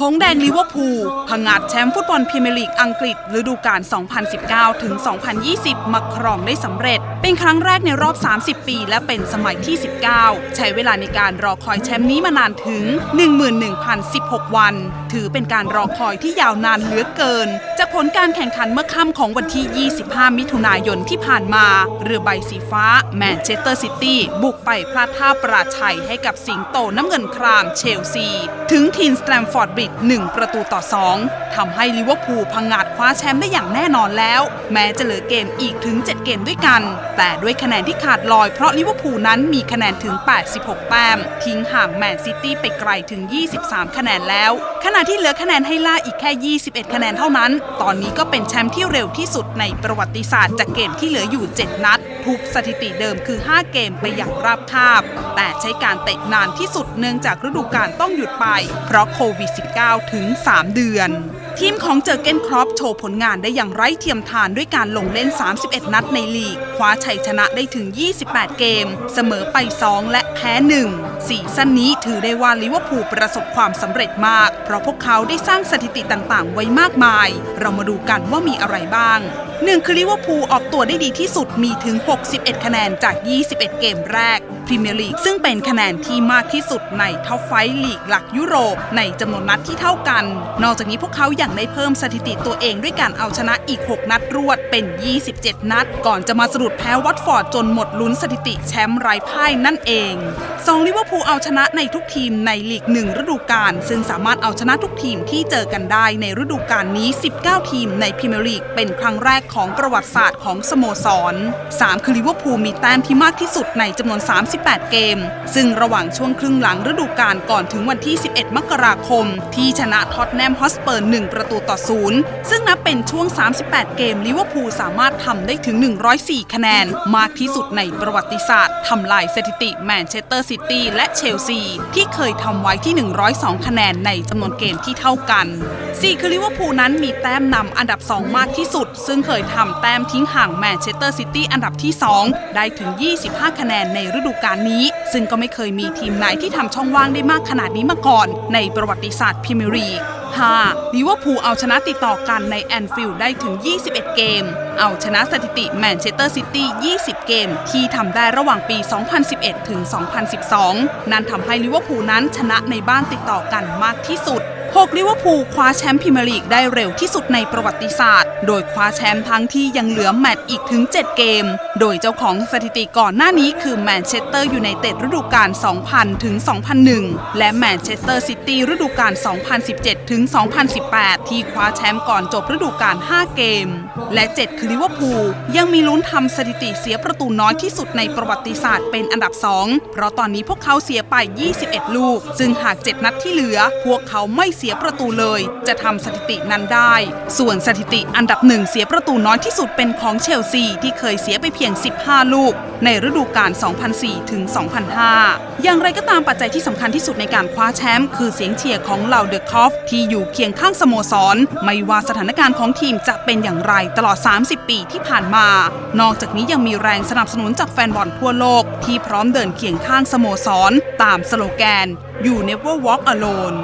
หงแดงลิเวอร์พูลผงาดแชมป์ฟุตบอลพรีเมียร์ลีกอังกฤษฤดูกาล 2019 ถึง 2020 มาครองได้สำเร็จ เป็นครั้งแรกในรอบ 30 ปี และเป็นสมัยที่ 19 ใช้เวลาในการรอคอยแชมป์นี้มานานถึง 11,016 วัน ถือเป็นการรอคอยที่ยาวนานเหลือเกิน จากผลการแข่งขันเมื่อค่ำของวันที่ 25 มิถุนายนที่ผ่านมา เรือใบสีฟ้าแมนเชสเตอร์ซิตี้บุกไปพลาดท่าประชัยให้กับสิงโตน้ำเงินครามเชลซี ถึงทีนสแตมฟอร์ดบริ1 ประตูต่อ 2ทำให้ลิเวอร์พูลพังงาดคว้าแชมป์ได้อย่างแน่นอนแล้ว แม้จะเหลือเกมอีกถึง 7 เกมด้วยกัน แต่ด้วยคะแนนที่ขาดลอยเพราะลิเวอร์พูลนั้นมีคะแนนถึง 86 แต้ม ทิ้งห่างแมนซิตี้ไปไกลถึง 23 คะแนนแล้ว ขณะที่เหลือคะแนนให้ล่าอีกแค่ 21 คะแนนเท่านั้น ตอนนี้ก็เป็นแชมป์ที่เร็วที่สุดในประวัติศาสตร์จากเกมที่เหลืออยู่ 7 นัดทุบสถิติเดิมคือ 5 เกมไปอย่างราบคาบ แต่ใช้การเตะนานที่สุดเนื่องจากฤดูกาลต้องหยุดไป เพราะโควิด -19 ถึง 3 เดือน ทีมของเจอเกนครอปโชว์ผลงานได้อย่างไร้เทียมทานด้วยการลงเล่น 31 นัดในลีก คว้าชัยชนะได้ถึง 28 เกม เสมอไป 2 และแพ้ 1 สีซั่นนี้ถือได้ว่าลิเวอร์พูลประสบความสำเร็จมาก เพราะพวกเขาได้สร้างสถิติต่างๆ ไว้มากมาย เรามาดูกันว่ามีอะไรบ้างหนึ่งคือลิเวอร์พูลออกตัวได้ดีที่สุดมีถึง 61 คะแนนจาก 21 เกมแรกพรีเมียร์ลีกซึ่งเป็นคะแนนที่มากที่สุดในท็อปไฟว์ลีกหลักยุโรป ในจำนวนนัดที่เท่ากัน นอกจากนี้พวกเขายัางได้เพิ่มสถิติตัวเองด้วยการเอาชนะอีก 6 นัดรวดเป็น 27 นัด ก่อนจะมาสะดุดแพ้วัตฟอร์ดจนหมดลุ้นสถิติแชมป์ไร้พ่ายนั่นเองสองลิเวอร์พูลูเอาชนะในทุกทีมในลีกหนึ่งฤดูกาลซึ่งสามารถเอาชนะทุกทีมที่เจอกันได้ในฤดูกาลนี้ 19 ทีมในพรีเมียร์ลีกเป็นครั้งแรกของประวัติศาสตร์ของสโมสร 3 คือลิเวอร์พูลมีแต้มที่มากที่สุดในจำนวน 38 เกม ซึ่งระหว่างช่วงครึ่งหลังฤดูกาลก่อนถึงวันที่ 11 มกราคม ที่ชนะท็อตแนมฮอสเปอร์ 1 ประตูต่อศูนย์ซึ่งนับเป็นช่วง 38 เกมลิเวอร์พูลสามารถทำได้ถึง 104 คะแนน มากที่สุดในประวัติศาสตร์ทำลายสถิติแมนเชสเตอร์ซิตี้และเชลซี ที่เคยทำไว้ที่ 102 คะแนนในจำนวนเกมที่เท่ากัน4คือลิเวอร์พูลนั้นมีแต้มนำอันดับ 2 มากที่สุด ซึ่งเคยทำแต้มทิ้งห่างแมนเชสเตอร์ซิตี้อันดับที่ 2 ได้ถึง 25 คะแนนในฤดูกาลนี้ ซึ่งก็ไม่เคยมีทีมไหนที่ทำช่องว่างได้มากขนาดนี้มาก่อน ในประวัติศาสตร์พรีเมียร์ลีก 5. ลิเวอร์พูลเอาชนะติดต่อกันในแอนฟิลด์ได้ถึง 21 เกม เอาชนะสถิติแมนเชสเตอร์ซิตี้ 20 เกม ที่ทำได้ระหว่างปี 2011 ถึง 2012 นั่นทำให้ลิเวอร์พูลนั้นชนะในบ้านติดต่อกันมากที่สุด 6ลิเวอร์พูลคว้าแชมป์พรีเมียร์ลีกได้เร็วที่สุดในประวัติศาสตร์ โดยคว้าแชมป์ทั้งที่ยังเหลือแมตช์อีกถึง 7 เกม โดยเจ้าของสถิติก่อนหน้านี้คือแมนเชสเตอร์ยูไนเต็ดฤดูกาล 2000 ถึง 2001 และแมนเชสเตอร์ซิตี้ฤดูกาล 2017 ถึง 2018 ที่คว้าแชมป์ก่อนจบฤดูกาล 5 เกม และ 7 คือลิเวอร์พูลยังมีลุ้นทำสถิติเสียประตูน้อยที่สุดในประวัติศาสตร์เป็นอันดับ 2 เพราะตอนนี้พวกเขาเสียไป 21 ลูก ซึ่งหาก 7 นัดที่เหลือ พวกเขาไม่เสียประตูเลย จะทำสถิตินั้นได้ ส่วนสถิติอันดับหนึ่งเสียประตูน้อยที่สุดเป็นของเชลซีที่เคยเสียไปเพียง 15 ลูก ในฤดูกาล 2004 ถึง 2005 อย่างไรก็ตามปัจจัยที่สำคัญที่สุดในการคว้าแชมป์คือเสียงเชียร์ของเหล่าเดอะคอฟที่อยู่เคียงข้างสโมสร ไม่ว่าสถานการณ์ของทีมจะเป็นอย่างไรตลอด 30 ปีที่ผ่านมา นอกจากนี้ยังมีแรงสนับสนุนจากแฟนบอลทั่วโลก ที่พร้อมเดินเคียงข้างสโมสร ตามสโลแกน You Never Walk Alone